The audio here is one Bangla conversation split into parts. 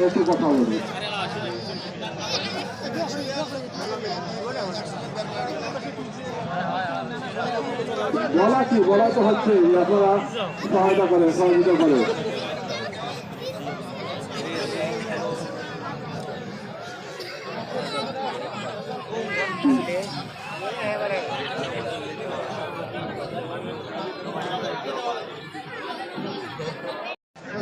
একটু কথা বলি বলা কি? বলা তো হচ্ছে আপনারা সহায়তা করে সহযোগিতা করে দিয়ে আইলেন না দিয়ে এলো হাসি আছে ভাগ্নে আমার সম্মানিত উপস্থিতি মুসলিমবৃন্দ সবাইকে সালাম আসসালামু আলাইকুম রহমতুল্লাহ আল্লাহ পাকের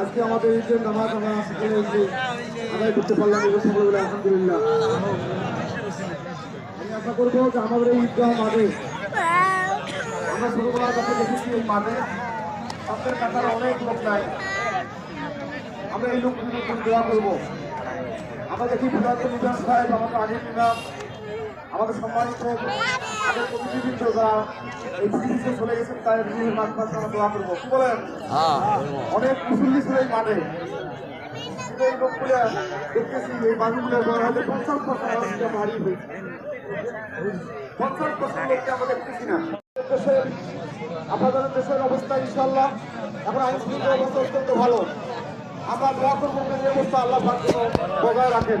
আজকে আমাদের এই যে নামাজ আমরা সেখানে এসে আদায় করতে পারলাম এবং সকলে বলে আলহামদুলিল্লাহ। আমি আশা করব যে আমাদের এই ঈদগাহ মাঠে, আমরা ছোটবেলার কাছে দেখেছি এই মাঠে আপনার কাতার অনেক লোক নাই। আমরা এই লোকগুলোর উপর দোয়া করব। আমরা দেখি বিরাট নিজাম সাহেব, আমাদের আগের নিজাম আমাদের সম্মানিত আগের প্রতিনিধিবৃন্দ যারা এই পৃথিবীতে চলে গেছেন তাই রুহের মাঠ মাঝে আমরা দোয়া করব। কি বলেন? হ্যাঁ অনেক মুসল্লি ছিল এই মাঠে। এই লোকগুলো দেখতেছি এই বাড়িগুলো বড় হলে পঞ্চাশ পার্সেন্ট বাড়ি হয়েছে। পঞ্চাশ পার্সেন্ট লোককে আমরা দেখতেছি না। দেশের আপনাদের দেশের অবস্থা ইনশাল্লাহ এখন আইন শৃঙ্খলা অবস্থা অত্যন্ত ভালো। আমরা দোয়া করব এই অবস্থা আল্লাহ বজায় রাখেন।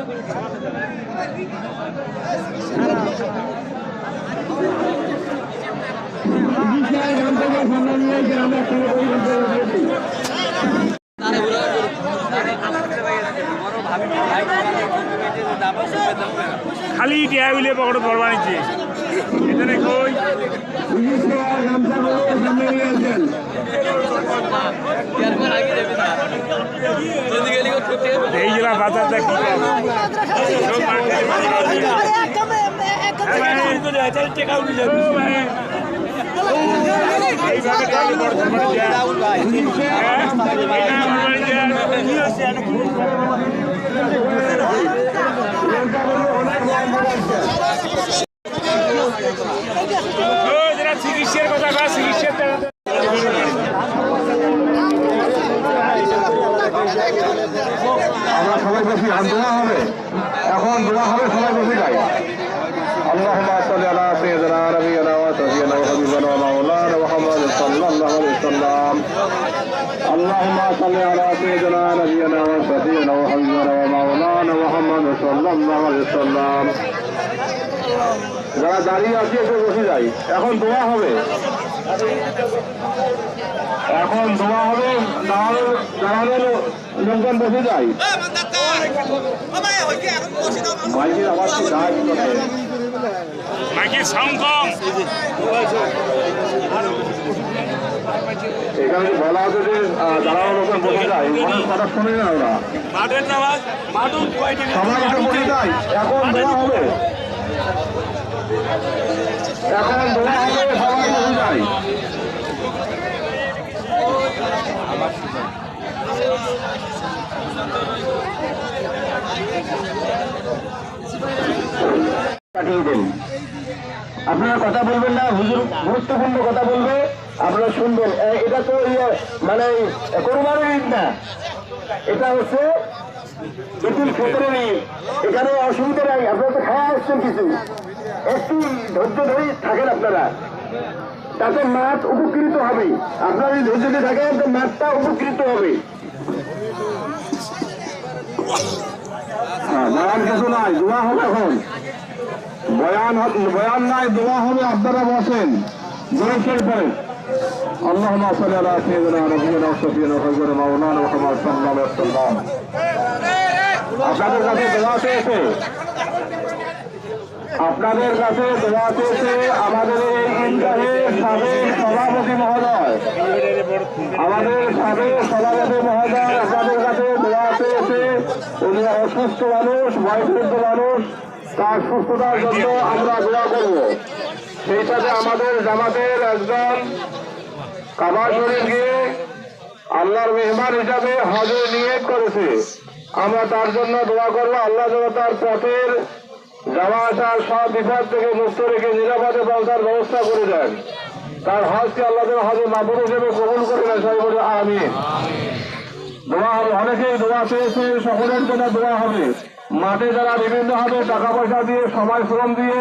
হয়েছে আবার খালি টিয়া বিলে পকেটত ভরবা নিচ্ছে এখানে কই এই জেলা বাজারটা কি সব মার্কেটে বাড়ি বাড়ি। হ্যাঁ ভাই, ও ভাই। এইভাবে টাকা বর্তমান বাড়ি যায়। হ্যাঁ? এই না আমার বাড়ি যায়। ও, যারা চিকিৎসার কথা চিকিৎসার টাকা- আমরা সবাই বসি আর দোয়া হবে এখন দোয়া হবে সবাই বসে যাই اللهم صل على سيدنا نبينا وسيدنا وحبيبنا ومولانا محمد صلى الله عليه وسلم اللهم صل على سيدنا نبينا وسيدنا وحبيبنا ومولانا محمد صلى الله عليه وسلم যারা দাঁড়িয়ে আছে এসে বসে যাই এখন দোয়া হবে এখন দোয়া হবে দাঁড়ানো দাঁড়ানোর লোকজন বসে যায়। মাইকের আওয়াজ কি দাঁড় মাইকের সাউন্ড কম। এখানে বলা আছে যে দাঁড়ানো লোকজন বসে যায়। মানুষ কথা শোনে না ওরা। সবাই বসে যায়। এখন দোয়া হবে। এখন দোয়া হবে সবাই বসে যায় আপনারা কথা বলবেন না, হুজুর গুরুত্বপূর্ণ কথা বলবে, আপনারা শুনবেন। এটা তো ইয়ে মানে কোরবানির ঈদ না। এটা হচ্ছে বিপুল সতেরো মিনিট এখানে অসুবিধা নাই, আপনারা তো খাওয়া আসছেন কিছু। একটু ধৈর্য ধরে থাকেন আপনারা। তাতে মাঠ উপকৃত হবে। আপনারা যদি ধৈর্য ধরে থাকেন, তো মাঠটা উপকৃত হবে। বয়ান কিছু নাই দোয়া হবে এখন বয়ান হ- বয়ান নাই দোয়া হবে আপনারা বসেন জোরেশ্বর পরে اللهم صل على سيدنا نبينا وشفينا وحبيبنا مولانا محمد صلى الله عليه وسلم আপনাদের কাছে দোয়া চেয়েছে আপনাদের কাছে দোয়া চেয়েছে আমাদের এই সাবেক সভাপতি মহোদয়। আমাদের সাবেক সভাপতি মহোদয় আপনাদের কাছে দোয়া চেয়েছে। উনি অসুস্থ মানুষ বয়সুস্থ মানুষ, তার সুস্থতার জন্য আমরা দোয়া করব। সেই সাথে আমাদের জামাতের একজন কাবার শরীফ গিয়ে আল্লাহর মেহমান হিসাবে হজে নিয়ত করেছে। আমরা তার জন্য দোয়া করব, আল্লাহ যেন তার পথের যাওয়া আসার সব বিপদ থেকে মুক্ত রেখে নিরাপদে পৌঁছার ব্যবস্থা করে দেন। তার হজকে আল্লাহ হজে মাবুর হিসেবে কবুল করে নেন সবাই বলে আমিন। দোয়া হবে। অনেকেই দোয়া পেয়েছে সকলের জন্য দোয়া হবে। মাঠে যারা বিভিন্ন ভাবে টাকা পয়সা দিয়ে সময় শ্রম দিয়ে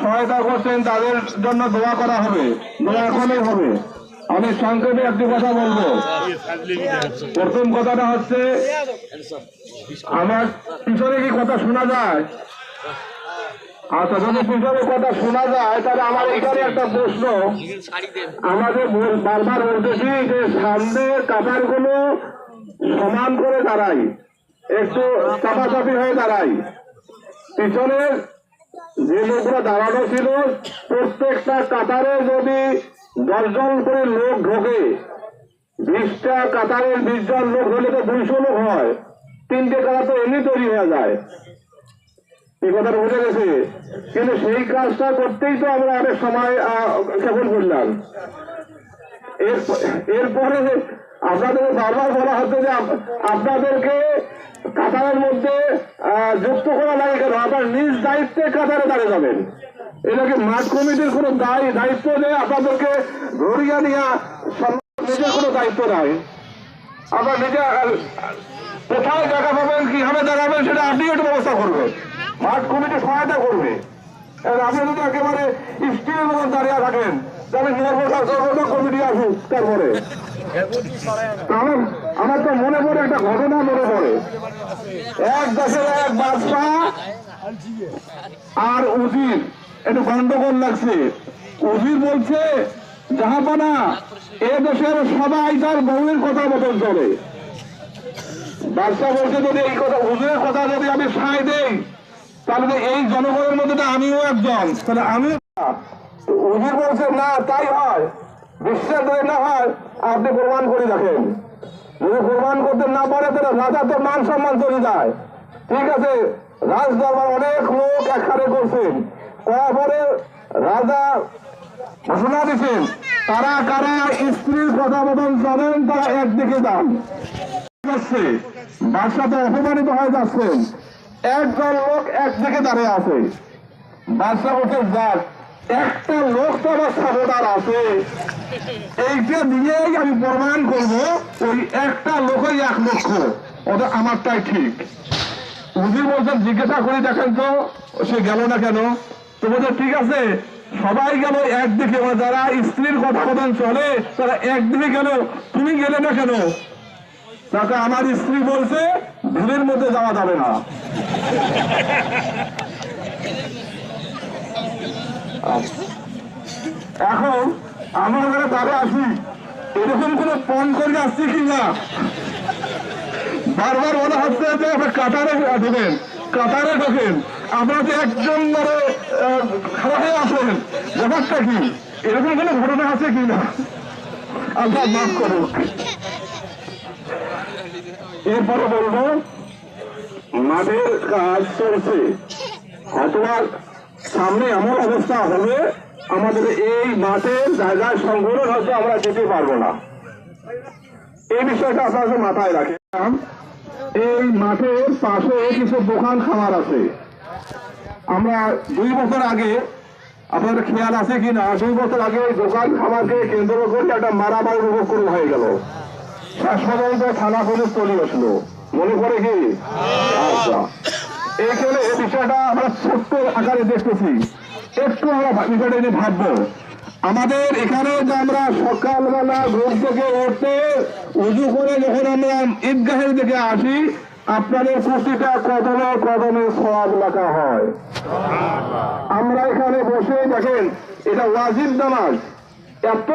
সহায়তা করছেন, তাদের জন্য দোয়া করা হবে। দোয়া এখনই হবে। আমি সংক্ষেপে একটি কথা বলব। প্রথম কথাটা হচ্ছে, আমার পিছনে কি কথা শোনা যায়? আচ্ছা যদি পিছনে কথা শোনা যায়, তাহলে আমার এখানে একটা প্রশ্ন। আমাদের বারবার বলতেছি যে সামনে কাতারগুলো সমান করে দাঁড়াই একটু চাপাচাপি হয়ে দাঁড়াই পিছনে যে লোকরা দাঁড়ানো ছিল, প্রত্যেকটা কাতারে যদি দশজন করে লোক ঢোকে, বিশটা কাতারের বিশ জন লোক হলে তো দুইশো লোক হয়, তিনটে কাতার তো এমনি তৈরি হয়ে যায়। এই কথাটা বুঝে গেছে। কিন্তু সেই কাজটা করতেই তো আমরা অনেক সময় ক্ষেপণ করলাম। এর- এরপরে আপনাদের বারবার বলা হচ্ছে যে আপনাদেরকে কাতারের মধ্যে যুক্ত করা লাগে কেন? আপনার নিজ দায়িত্বে কাতারে দাঁড়িয়ে যাবেন। এটাকে মাঠ কমিটির কোনো দায়, দায়িত্ব নেই। আপনাদেরকে ধরিয়া নিয়া নিজের কোনো দায়িত্ব নাই। আপনার নিজে কোথায় জায়গা পাবেন, কীভাবে দাঁড়াবেন সেটা আপনি একটু ব্যবস্থা করবেন। মাঠ কমিটি সহায়তা করবে। আপনি যদি একেবারে স্টিলের মতন দাঁড়িয়ে থাকেন কমিটি আসুক তারপরে। আমার তো মনে পড়ে একটা ঘটনা মনে পড়ে। এক দেশের এক বাদশাহ আর উজির। একটু গন্ডগোল লাগছে। উজির বলছে, জাহাপানা, এ দেশের সবাই তার বউয়ের কথা মতন চলে। বাদশাহ বলছে, যদি এই কথা উজিরের কথা যদি আমি সায় দেই তাহলে এই জনগণের মধ্যে আমিও একজন। তাহলে আমি উজির বলছে না, তাই হয়। বিশ্বাস যদি না হয়, আপনি প্রমাণ করে রাখেন যদি প্রমাণ করতে না পারে, তাহলে রাজা তো মান সম্মান চলে যায়। ঠিক আছে রাজ দরবার অনেক লোক একসাথে করছেন। করার পরে রাজা ঘোষণা দিচ্ছেন তারা কারা স্ত্রীর কথা মতন চলেন তারা একদিকে যান। বাদশাহ অপমানিত হয়ে যাচ্ছেন। একজন লোক একদিকে দাঁড়িয়ে আছে। বাদশাহ বলছে যাক। একটা লোক তো আমার সাবধান আছে। এইটা দিয়েই আমি প্রমাণ করব, ওই একটা লোকই এক লক্ষ। ওটা আমারটাই ঠিক। উনি বলছেন, জিজ্ঞাসা করে দেখেন তো, সে গেল না কেন? তো বলছে, ঠিক আছে, সবাই গেল একদিকে। যারা স্ত্রীর কথা মতন চলে, তারা একদিকে গেল। তুমি গেলে না কেন? তাকে আমার স্ত্রী বলছে, ভিড়ের মধ্যে যাওয়া যাবে না। এখন আমরা ওখানে তারে আসি। এরকম কোন পণ করে আসছি কিনা বারবার বলা হচ্ছে যে আপনি কাতারে ঢোকেন কাতারে ঢোকেন। আপনারা যে একজন ধরে খারাপ হয়ে আসেন ব্যাপারটা কি? এরকম কোনো ঘটনা আছে কি না? আল্লাহ মাফ করুক। এরপরে বলব, মাঠের কাজ চলছে। অথবা সামনে এমন অবস্থা হবে, আমাদের এই মাঠের জায়গায় সংগ্রহ হয়তো আমরা যেতে পারব না। এই বিষয়টা আপনাদের মাথায় রাখেন। এই মাঠের পাশে কিছু দোকান খাবার আছে। আমরা দুই বছর আগে, আপনাদের খেয়াল আছে কিনা? দুই বছর আগে দোকান খাবারকে কেন্দ্র করে একটা মারামারি উপক্রম হয়ে গেল। থানা পুলিশ চলে মনে করে কি? এইখানে এই বিষয়টা আমরা আকারে দেখতেছি। একটু আমরা বিষয়টা নিয়ে আমাদের এখানে যে আমরা সকালবেলা ঘুম থেকে উঠতে উজু করে যখন আমরা ঈদগাহের দিকে আসি, আপনাদের প্রতিটা কদমে কদমে সব লেখা হয়। আমরা এখানে বসে দেখেন, এটা ওয়াজিব নামাজ। এত